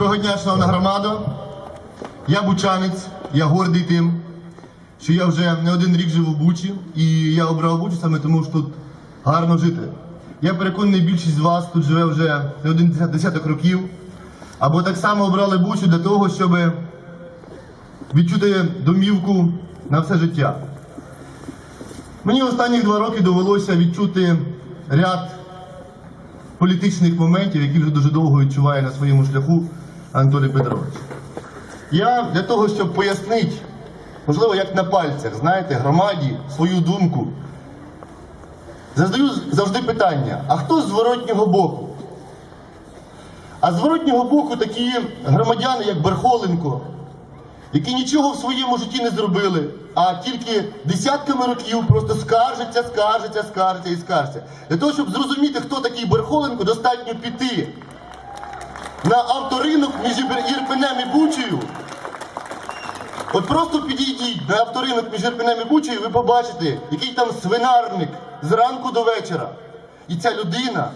Доброго дня, шановна громада. Я бучанець, я гордий тим, що я вже не один рік живу в Бучі, і я обрав Бучу саме тому, що тут гарно жити. Я переконаний, більшість з вас тут живе вже не один десяток років, або так само обрали Бучу для того, щоб відчути домівку на все життя. Мені останні два роки довелося відчути ряд політичних моментів, які вже дуже довго відчуває на своєму шляху Анатолій Петрович. Я для того, щоб пояснити, можливо, як на пальцях, знаєте, громаді свою думку, задаю завжди питання: а хто з зворотнього боку? А з зворотнього боку такі громадяни, як Бархоленко, які нічого в своєму житті не зробили, а тільки десятками років просто скаржаться, скаржаться, скаржаться і скаржаться. Для того, щоб зрозуміти, хто такий Бархоленко, достатньо піти на авторинок між Ірпенем і Бучею. От просто підійдіть на авторинок між Ірпенем і Бучею, і ви побачите, який там свинарник зранку до вечора. І ця людина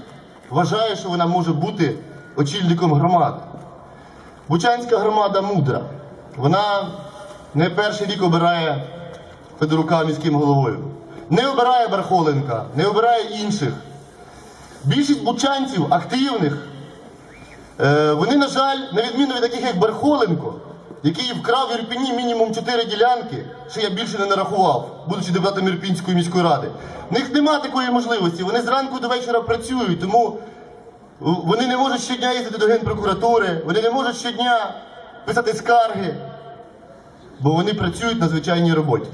вважає, що вона може бути очільником громади. Бучанська громада мудра. Вона не перший рік обирає Федорука міським головою. Не обирає Бархоленка, не обирає інших. Більшість бучанців активних, вони, на жаль, на відміну від таких, як Бархоленко, який вкрав в Ірпіні мінімум 4 ділянки, що я більше не нарахував, будучи депутатом Ірпінської міської ради. В них нема такої можливості. Вони зранку до вечора працюють, тому вони не можуть щодня їздити до Генпрокуратури, вони не можуть щодня писати скарги, бо вони працюють на звичайній роботі.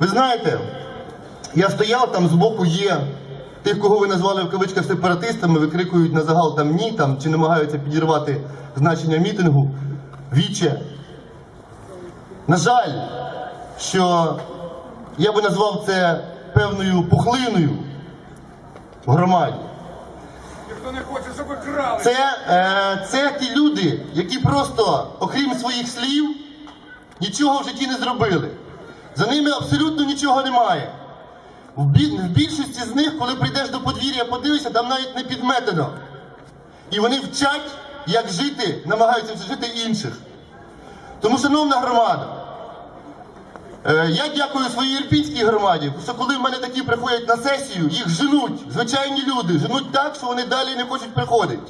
Ви знаєте, я стояв там збоку є тих, кого ви назвали в кавичках сепаратистами, викрикують на загал там ні, там, чи намагаються підірвати значення мітингу, віче. На жаль, що я би назвав це певною пухлиною в громаді. Це, е, це ті люди, які просто, окрім своїх слів, нічого в житті не зробили. За ними абсолютно нічого немає. В, більшості з них, коли прийдеш до подвір'я, подивишся, там навіть не підметено. І вони вчать, як жити, намагаються жити інших. Тому, шановна громада, Е, Я дякую своїй ірпінській громаді, що коли в мене такі приходять на сесію, їх женуть, звичайні люди, женуть так, що вони далі не хочуть приходити.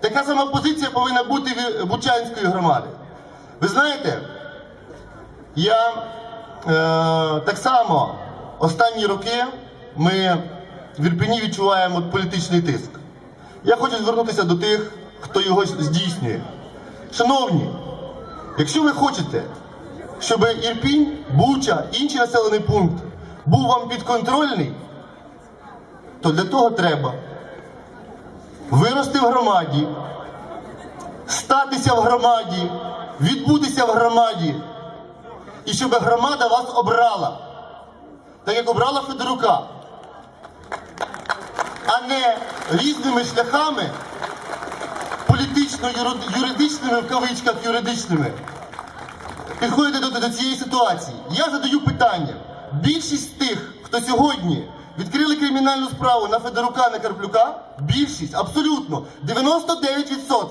Така сама позиція повинна бути в Бучанської громади. Ви знаєте, я е, так само останні роки ми в Ірпені відчуваємо політичний тиск. Я хочу звернутися до тих, хто його здійснює. Шановні, якщо ви хочете, щоб Ірпінь, Буча, інший населений пункт був вам підконтрольний, то для того треба вирости в громаді, статися в громаді, відбутися в громаді, і щоб громада вас обрала, так як обрала Федорука, а не різними шляхами, політично-юридичними в кавичках юридичними підходите до, до цієї ситуації. Я задаю питання. Більшість тих, хто сьогодні відкрили кримінальну справу на Федорука на Карплюка, більшість, абсолютно, 99%,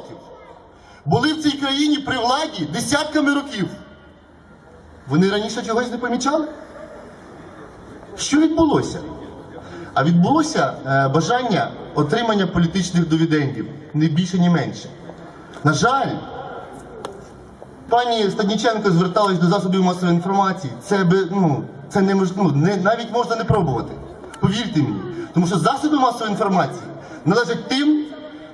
були в цій країні при владі десятками років. Вони раніше чогось не помічали? Що відбулося? А відбулося е, бажання отримання політичних дивідендів, не більше, ні менше. На жаль, Пані Стадніченко зверталась до засобів масової інформації. Це би ну це не мож- ну, не навіть можна не пробувати. Повірте мені, тому що засоби масової інформації належать тим,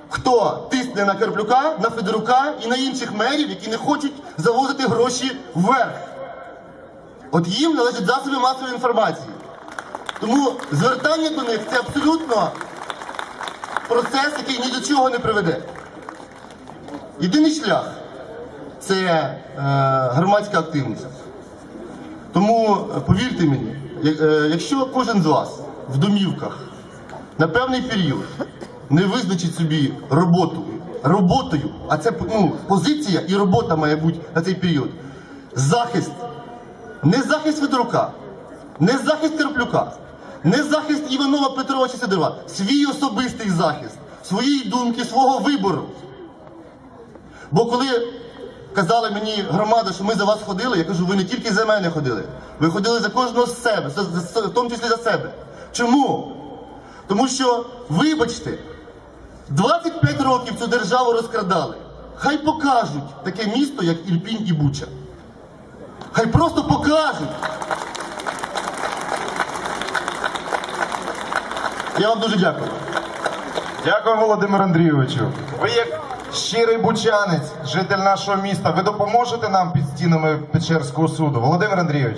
хто тисне на Карплюка, на Федорука і на інших мерів, які не хочуть завозити гроші вверх. От їм належать засоби масової інформації. Тому звертання до них це абсолютно процес, який ні до чого не приведе. Єдиний шлях це е, громадська активність. Тому е, повірте мені, е, якщо кожен з вас в домівках на певний період не визначить собі роботу, роботою, а це ну, позиція і робота має бути на цей період. Захист, не захист Федорука, не захист Терплюка, не захист Іванова Петровича Сидорова, свій особистий захист, своєї думки, свого вибору. Бо коли казали мені громада, що ми за вас ходили, я кажу, ви не тільки за мене ходили, ви ходили за кожного з себе, в тому числі за себе. Чому? Тому що, вибачте, 25 років цю державу розкрадали. Хай покажуть таке місто, як Ірпінь і Буча. Хай просто покажуть. Я вам дуже дякую. Дякую, Володимир Андрійовичу. Ви як щирий бучанець, житель нашого міста, ви допоможете нам під стінами Печерського суду. Володимир Андрійович,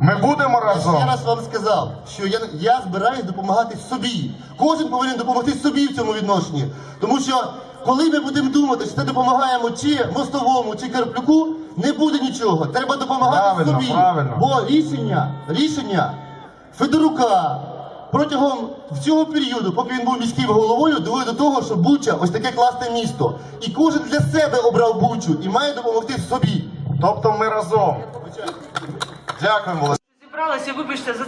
ми будемо разом. Я ще раз вам сказав, що я, я збираюсь допомагати собі. Кожен повинен допомогти собі в цьому відношенні. Тому що коли ми будемо думати, що це допомагаємо чи мостовому, чи Карплюку, не буде нічого. Треба допомагати Правильно, собі. правильно. Бо рішення, рішення Федорука протягом цього періоду, поки він був міським головою, довели до того, що Буча ось таке класне місто. І кожен для себе обрав Бучу і має допомогти собі. Тобто ми разом. Дякуємо, Зібралися, вибачте за